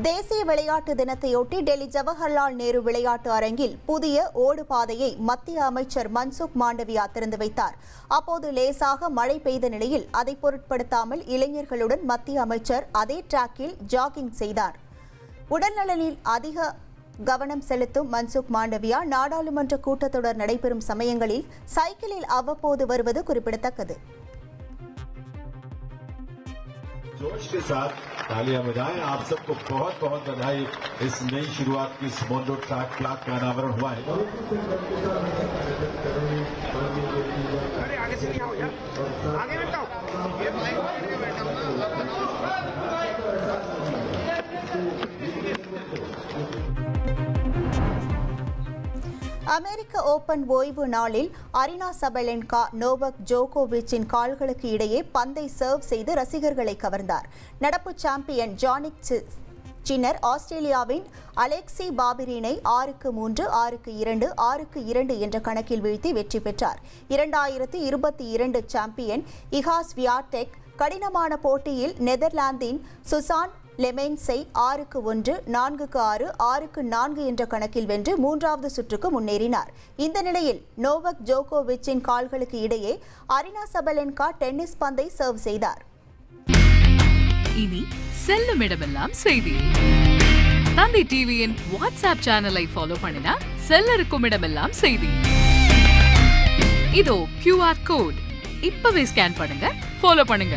தேசிய விளையாட்டு தினத்தையொட்டி டெல்லி ஜவஹர்லால் நேரு விளையாட்டு அரங்கில் புதிய ஓடு பாதையை மத்திய அமைச்சர் மன்சுக் மாண்டவியா திறந்து வைத்தார். அப்போது லேசாக மழை பெய்த நிலையில் அதை பொருட்படுத்தாமல் இளைஞர்களுடன் மத்திய அமைச்சர் அதே டிராக்கில் ஜாகிங் செய்தார். உடல்நலனில் அதிக கவனம் செலுத்தும் மன்சுக் மாண்டவியா நாடாளுமன்ற கூட்டத்தொடர் நடைபெறும் சமயங்களில் சைக்கிளில் அவ்வப்போது வருவது குறிப்பிடத்தக்கது. जोश के साथ तालियाँ बजाएँ। आप सबको बहुत बहुत बधाई। इस नई शुरुआत की इस मोन्डो ट्रैक क्लाक का अनावरण हुआ है। आगे आगे यार आगे அமெரிக்க ஓபன் ஓய்வு நாளில் அரினா சபலென்கா நோவக் ஜோகோவிச்சின் கால்களுக்கு இடையே பந்தை சர்வ் செய்து ரசிகர்களை கவர்ந்தார். நடப்பு சாம்பியன் ஜானிக் சி- சின்னர் ஆஸ்திரேலியாவின் அலெக்சி பாபிரினை ஆறுக்கு மூன்று ஆறுக்கு இரண்டு ஆறுக்கு இரண்டு என்ற கணக்கில் வீழ்த்தி வெற்றி பெற்றார். இரண்டாயிரத்து இருபத்தி இரண்டு சாம்பியன் இகாஸ் வியாடெக் கடினமான போட்டியில் நெதர்லாந்தின் சுசான் லெமென்ஸை ஆறுக்கு ஒன்று நான்குக்கு ஆறு ஆறுக்கு நான்கு என்ற கணக்கில் வென்று மூன்றாவது சுற்றுக்கு முன்னேறினார். இந்த நிலையில் நோவக் ஜோகோவிச்சின் கால்களுக்கு இடையே அரினா சபலென்கா டென்னிஸ் பந்தை சர்வ் செய்தார். இனி செல்லும் இடமெல்லாம் செய்தி. தந்தை டிவியின் வாட்ஸ்அப் சேனலை ஃபாலோ பண்ணினா செல்ல இருக்கும் இடமெல்லாம் செய்தி. இதோ கியூஆர் கோட் இப்பவே ஸ்கேன் பண்ணுங்க ஃபாலோ பண்ணுங்க.